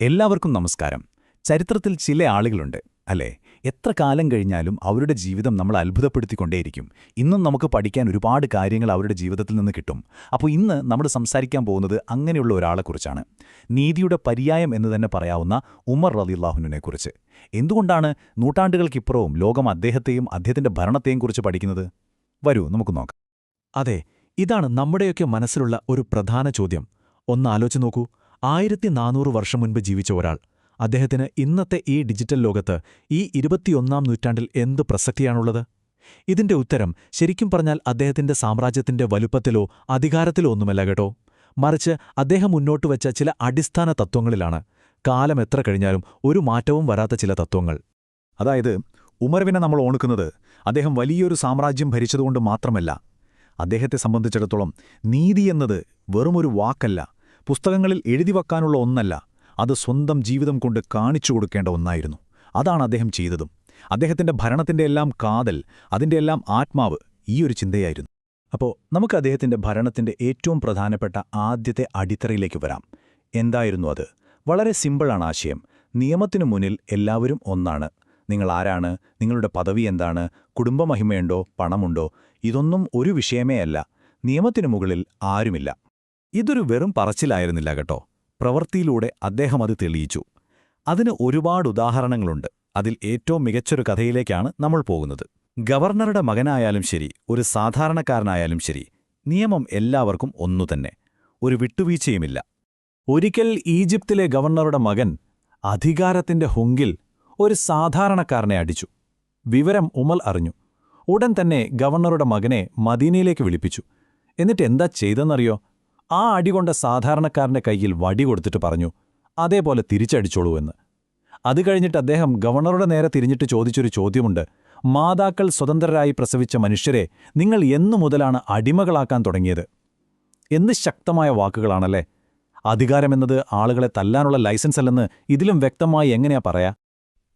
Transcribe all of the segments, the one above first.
എല്ലാവർക്കും നമസ്കാരം. ചരിത്രത്തിൽ ചില ആളുകളുണ്ട് അല്ലേ? എത്ര കാലം കഴിഞ്ഞാലും അവരുടെ ജീവിതം നമ്മൾ അത്ഭുതപ്പെടുത്തിക്കൊണ്ടേയിരിക്കും. ഇന്നും നമുക്ക് പഠിക്കാൻ ഒരുപാട് കാര്യങ്ങൾ അവരുടെ ജീവിതത്തിൽ നിന്ന് കിട്ടും. അപ്പോൾ ഇന്ന് നമ്മൾ സംസാരിക്കാൻ പോകുന്നത് അങ്ങനെയുള്ള ഒരാളെക്കുറിച്ചാണ്. നീതിയുടെ പര്യായം എന്ന് തന്നെ പറയാവുന്ന ഉമർ റലിള്ളാഹുവിനെക്കുറിച്ച് എന്തുകൊണ്ടാണ് നൂറ്റാണ്ടുകൾക്കിപ്പുറവും ലോകം അദ്ദേഹത്തെയും അദ്ദേഹത്തിന്റെ ഭരണത്തെയും കുറിച്ച് പഠിക്കുന്നത്? വരൂ നമുക്ക് നോക്കാം. അതെ ഇതാണ് നമ്മുടെയൊക്കെ മനസ്സിലുള്ള ഒരു പ്രധാന ചോദ്യം. ഒന്ന് ആലോചിച്ച് നോക്കൂ. ആയിരത്തി നാനൂറ് വർഷം മുൻപ് ജീവിച്ച ഒരാൾ. അദ്ദേഹത്തിന് ഇന്നത്തെ ഈ ഡിജിറ്റൽ ലോകത്ത് ഈ ഇരുപത്തിയൊന്നാം നൂറ്റാണ്ടിൽ എന്ത് പ്രസക്തിയാണുള്ളത്? ഇതിന്റെ ഉത്തരം ശരിക്കും പറഞ്ഞാൽ അദ്ദേഹത്തിന്റെ സാമ്രാജ്യത്തിന്റെ വലുപ്പത്തിലോ അധികാരത്തിലോ ഒന്നുമല്ല കേട്ടോ. മറിച്ച് അദ്ദേഹം മുന്നോട്ട് വച്ച ചില അടിസ്ഥാന തത്വങ്ങളിലാണ്. കാലം എത്ര കഴിഞ്ഞാലും ഒരു മാറ്റവും വരാത്ത ചില തത്വങ്ങൾ. അതായത് ഉമർവിനെ നമ്മൾ ഓണുക്കുന്നത് അദ്ദേഹം വലിയൊരു സാമ്രാജ്യം ഭരിച്ചതുകൊണ്ട് മാത്രമല്ല അദ്ദേഹത്തെ സംബന്ധിച്ചിടത്തോളം നീതി എന്നത് വെറുമൊരു വാക്കല്ല. പുസ്തകങ്ങളിൽ എഴുതി വയ്ക്കാനുള്ള ഒന്നല്ല അത് സ്വന്തം ജീവിതം കൊണ്ട് കാണിച്ചു കൊടുക്കേണ്ട ഒന്നായിരുന്നു. അതാണ് അദ്ദേഹം ചെയ്തതും. അദ്ദേഹത്തിന്റെ ഭരണത്തിന്റെ എല്ലാം കാതൽ അതിന്റെ എല്ലാം ആത്മാവ് ഈ ഒരു ചിന്തയായിരുന്നു. അപ്പോൾ നമുക്ക് അദ്ദേഹത്തിന്റെ ഭരണത്തിന്റെ ഏറ്റവും പ്രധാനപ്പെട്ട ആദ്യത്തെ അടിത്തറയിലേക്ക് വരാം. എന്തായിരുന്നു അത്? വളരെ സിമ്പിളാണ് ആശയം. നിയമത്തിനു മുന്നിൽ എല്ലാവരും ഒന്നാണ്. നിങ്ങൾ ആരാണ്? നിങ്ങളുടെ പദവി എന്താണ്? കുടുംബമഹിമയുണ്ടോ? പണമുണ്ടോ? ഇതൊന്നും ഒരു വിഷയമേ അല്ല. നിയമത്തിനു മുകളിൽ ആരുമില്ല. ഇതൊരു വെറും പറച്ചിലായിരുന്നില്ല കേട്ടോ. പ്രവൃത്തിയിലൂടെ അദ്ദേഹം അത് തെളിയിച്ചു. അതിന് ഒരുപാട് ഉദാഹരണങ്ങളുണ്ട്. അതിൽ ഏറ്റവും മികച്ചൊരു കഥയിലേക്കാണ് നമ്മൾ പോകുന്നത്. ഗവർണറുടെ മകനായാലും ശരി ഒരു സാധാരണക്കാരനായാലും ശരി നിയമം എല്ലാവർക്കും ഒന്നുതന്നെ ഒരു വിട്ടുവീഴ്ചയുമില്ല. ഒരിക്കൽ ഈജിപ്തിലെ ഗവർണറുടെ മകൻ അധികാരത്തിന്റെ ഹുങ്കിൽ ഒരു സാധാരണക്കാരനെ അടിച്ചു. വിവരം ഉമൽ അറിഞ്ഞു. ഉടൻ തന്നെ ഗവർണറുടെ മകനെ മദീനയിലേക്ക് വിളിപ്പിച്ചു. എന്നിട്ട് എന്താ ചെയ്തെന്നറിയോ ആ അടികൊണ്ട സാധാരണക്കാരന്റെ കയ്യിൽ വടി കൊടുത്തിട്ട് പറഞ്ഞു അതേപോലെ തിരിച്ചടിച്ചോളൂ എന്ന്. അത് കഴിഞ്ഞിട്ട് അദ്ദേഹം ഗവർണറുടെ നേരെ തിരിഞ്ഞിട്ട് ചോദിച്ചൊരു ചോദ്യമുണ്ട്. മാതാക്കൾ സ്വതന്ത്രരായി പ്രസവിച്ച മനുഷ്യരെ നിങ്ങൾ എന്നു മുതലാണ് അടിമകളാക്കാൻ തുടങ്ങിയത്? എന്ന് ശക്തമായ വാക്കുകളാണല്ലേ. അധികാരമെന്നത് ആളുകളെ തല്ലാനുള്ള ലൈസൻസ് അല്ലെന്ന് ഇതിലും വ്യക്തമായി എങ്ങനെയാ പറയാ?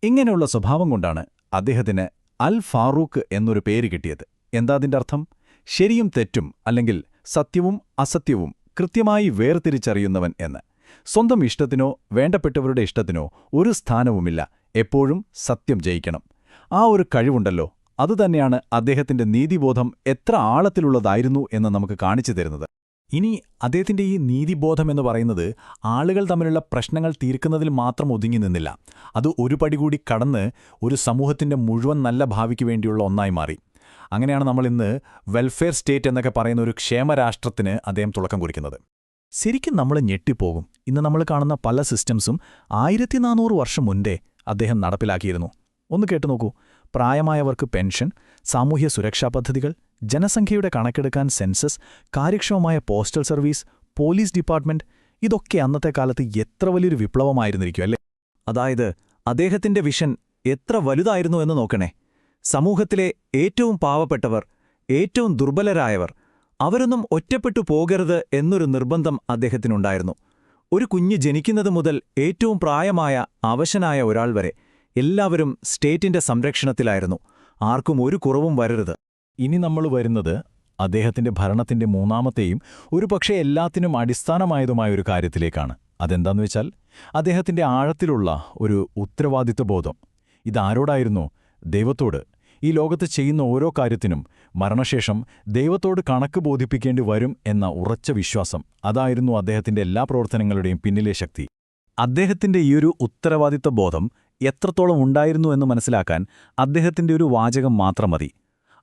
ഇങ്ങനെയുള്ള സ്വഭാവം കൊണ്ടാണ് അദ്ദേഹത്തിന് അൽ ഫാറൂഖ് എന്നൊരു പേര് കിട്ടിയത്. എന്താ അതിന്റെ അർത്ഥം? ശരിയും തെറ്റും അല്ലെങ്കിൽ സത്യവും അസത്യവും കൃത്യമായി വേർതിരിച്ചറിയുന്നവൻ എന്ന്. സ്വന്തം ഇഷ്ടത്തിനോ വേണ്ടപ്പെട്ടവരുടെ ഇഷ്ടത്തിനോ ഒരു സ്ഥാനവുമില്ല. എപ്പോഴും സത്യം ജയിക്കണം. ആ ഒരു കഴിവുണ്ടല്ലോ. അതുതന്നെയാണ് അദ്ദേഹത്തിന്റെ നീതിബോധം എത്ര ആഴത്തിലുള്ളതായിരുന്നു എന്ന് നമുക്ക് കാണിച്ചു തരുന്നത്. ഇനി അദ്ദേഹത്തിന്റെ ഈ നീതിബോധം എന്ന് പറയുന്നത് ആളുകൾ തമ്മിലുള്ള പ്രശ്നങ്ങൾ തീർക്കുന്നതിൽ മാത്രം ഒതുങ്ങി നിന്നില്ല. അത് ഒരു പടി കൂടി കടന്ന് ഒരു സമൂഹത്തിന്റെ മുഴുവൻ നല്ല ഭാവിക്ക് വേണ്ടിയുള്ള ഒന്നായി മാറി. അങ്ങനെയാണ് നമ്മൾ ഇന്ന് വെൽഫെയർ സ്റ്റേറ്റ് എന്നൊക്കെ പറയുന്ന ഒരു ക്ഷേമരാഷ്ട്രത്തിന് അദ്ദേഹം തുടക്കം കുറിക്കുന്നത്. ശരിക്കും നമ്മൾ ഞെട്ടിപ്പോകും. ഇന്ന് നമ്മൾ കാണുന്ന പല സിസ്റ്റംസും ആയിരത്തി നാനൂറ് വർഷം മുൻപേ അദ്ദേഹം നടപ്പിലാക്കിയിരുന്നു. ഒന്ന് കേട്ടു നോക്കൂ. പ്രായമായവർക്ക് പെൻഷൻ സാമൂഹ്യ സുരക്ഷാ പദ്ധതികൾ ജനസംഖ്യയുടെ കണക്കെടുക്കാൻ സെൻസസ് കാര്യക്ഷമമായ പോസ്റ്റൽ സർവീസ് പോലീസ് ഡിപ്പാർട്ട്മെന്റ് ഇതൊക്കെ അന്നത്തെ കാലത്ത് എത്ര വലിയൊരു വിപ്ലവമായിരുന്നിരിക്കും അല്ലേ? അതായത് അദ്ദേഹത്തിന്റെ വിഷൻ എത്ര വലുതായിരുന്നു എന്ന് നോക്കണേ. സമൂഹത്തിലെ ഏറ്റവും പാവപ്പെട്ടവർ ഏറ്റവും ദുർബലരായവർ അവരൊന്നും ഒറ്റപ്പെട്ടു പോകരുത് എന്നൊരു നിർബന്ധം അദ്ദേഹത്തിനുണ്ടായിരുന്നു. ഒരു കുഞ്ഞ് ജനിക്കുന്നത് മുതൽ ഏറ്റവും പ്രായമായ അവശനായ ഒരാൾ വരെ എല്ലാവരും സ്റ്റേറ്റിന്റെ സംരക്ഷണത്തിലായിരുന്നു. ആർക്കും ഒരു കുറവും വരരുത്. ഇനി നമ്മൾ വരുന്നത് അദ്ദേഹത്തിന്റെ ഭരണത്തിന്റെ മൂന്നാമത്തെയും ഒരുപക്ഷെ എല്ലാത്തിനും അടിസ്ഥാനമായതുമായ ഒരു കാര്യത്തിലേക്കാണ്. അതെന്താന്ന് വെച്ചാൽ അദ്ദേഹത്തിന്റെ ആഴത്തിലുള്ള ഒരു ഉത്തരവാദിത്വബോധം. ഇതാരോടായിരുന്നു? ദൈവത്തോട്. ഈ ലോകത്ത് ചെയ്യുന്ന ഓരോ കാര്യത്തിനും മരണശേഷം ദൈവത്തോട് കണക്ക് ബോധിപ്പിക്കേണ്ടി വരും എന്ന ഉറച്ച വിശ്വാസം അതായിരുന്നു അദ്ദേഹത്തിന്റെ എല്ലാ പ്രവർത്തനങ്ങളുടെയും പിന്നിലെ ശക്തി. അദ്ദേഹത്തിന്റെ ഈയൊരു ഉത്തരവാദിത്വ ബോധം എത്രത്തോളം ഉണ്ടായിരുന്നു എന്ന് മനസ്സിലാക്കാൻ അദ്ദേഹത്തിന്റെ ഒരു വാചകം മാത്രം മതി.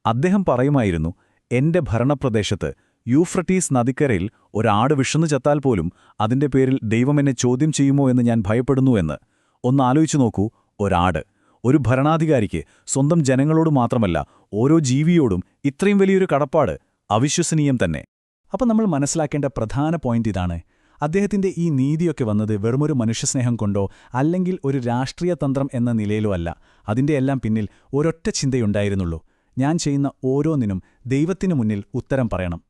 അദ്ദേഹം പറയുമായിരുന്നു എന്റെ ഭരണപ്രദേശത്ത് യൂഫ്രട്ടീസ് നദിക്കരയിൽ ഒരാട് വിഷന്നു ചത്താൽ പോലും അതിന്റെ പേരിൽ ദൈവം എന്നെ ചോദ്യം ചെയ്യുമോ എന്ന് ഞാൻ ഭയപ്പെടുന്നു എന്ന്. ഒന്ന് ആലോചിച്ചു നോക്കൂ ഒരാട്. ഒരു ഭരണാധികാരിക്ക് സ്വന്തം ജനങ്ങളോട് മാത്രമല്ല ഓരോ ജീവിയോടും ഇത്രയും വലിയൊരു കടപ്പാട് അവിശ്വസനീയം തന്നെ. അപ്പം നമ്മൾ മനസ്സിലാക്കേണ്ട പ്രധാന പോയിന്റ് ഇതാണ്. അദ്ദേഹത്തിന്റെ ഈ നീതിയൊക്കെ വന്നത് വെറുമൊരു മനുഷ്യസ്നേഹം കൊണ്ടോ അല്ലെങ്കിൽ ഒരു രാഷ്ട്രീയ തന്ത്രം എന്ന നിലയിലോ അല്ല. അതിന്റെ എല്ലാം പിന്നിൽ ഒരൊറ്റ ചിന്തയുണ്ടായിരുന്നുള്ളൂ. ഞാൻ ചെയ്യുന്ന ഓരോന്നിനും ദൈവത്തിനു മുന്നിൽ ഉത്തരം പറയണം.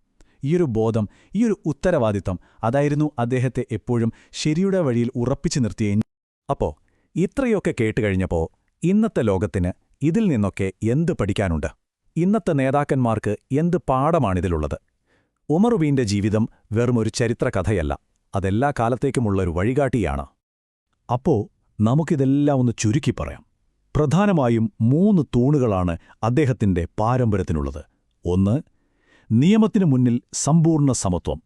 ഈയൊരു ബോധം ഈയൊരു ഉത്തരവാദിത്തം അതായിരുന്നു അദ്ദേഹത്തെ എപ്പോഴും ശരിയുടെ വഴിയിൽ ഉറപ്പിച്ചു നിർത്തിയ അപ്പോൾ ഇത്രയൊക്കെ കേട്ടുകഴിഞ്ഞപ്പോ ഇന്നത്തെ ലോകത്തിന് ഇതിൽ നിന്നൊക്കെ എന്ത് പഠിക്കാനുണ്ട്? ഇന്നത്തെ നേതാക്കന്മാർക്ക് എന്ത് പാഠമാണിതിലുള്ളത്? ഉമറുബീന്റെ ജീവിതം വെറുമൊരു ചരിത്രകഥയല്ല അതെല്ലാ കാലത്തേക്കുമുള്ളൊരു വഴികാട്ടിയാണ്. അപ്പോ നമുക്കിതെല്ലാം ഒന്ന് ചുരുക്കി പറയാം. പ്രധാനമായും മൂന്ന് തൂണുകളാണ് അദ്ദേഹത്തിന്റെ പാരമ്പര്യത്തിനുള്ളത്. ഒന്ന് നിയമത്തിനു മുന്നിൽ സമ്പൂർണ സമത്വം.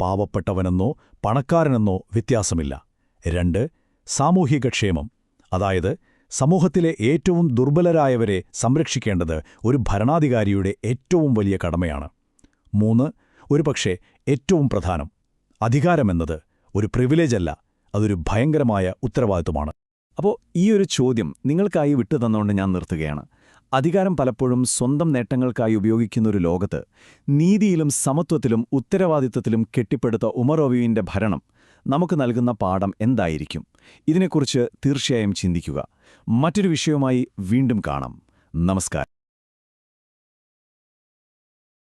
പാവപ്പെട്ടവനെന്നോ പണക്കാരനെന്നോ വ്യത്യാസമില്ല. രണ്ട് സാമൂഹിക ക്ഷേമം. അതായത് സമൂഹത്തിലെ ഏറ്റവും ദുർബലരായവരെ സംരക്ഷിക്കേണ്ടത് ഒരു ഭരണാധികാരിയുടെ ഏറ്റവും വലിയ കടമയാണ്. മൂന്ന് ഒരുപക്ഷെ ഏറ്റവും പ്രധാനം അധികാരമെന്നത് ഒരു പ്രിവിലേജല്ല അതൊരു ഭയങ്കരമായ ഉത്തരവാദിത്വമാണ്. അപ്പോൾ ഈ ഒരു ചോദ്യം നിങ്ങൾക്കായി വിട്ടു തന്നുകൊണ്ട് ഞാൻ നിർത്തുകയാണ്. അധികാരം പലപ്പോഴും സ്വന്തം നേട്ടങ്ങൾക്കായി ഉപയോഗിക്കുന്ന ഒരു ലോകത്ത് നീതിയിലും സമത്വത്തിലും ഉത്തരവാദിത്വത്തിലും കെട്ടിപ്പടുത്ത ഉമറോവിയുടെ ഭരണം നമുക്ക് നൽകുന്ന പാഠം എന്തായിരിക്കും? ഇതിനെക്കുറിച്ച് തീർച്ചയായും ചിന്തിക്കുക. മറ്റൊരു വിഷയവുമായി വീണ്ടും കാണാം. നമസ്കാരം.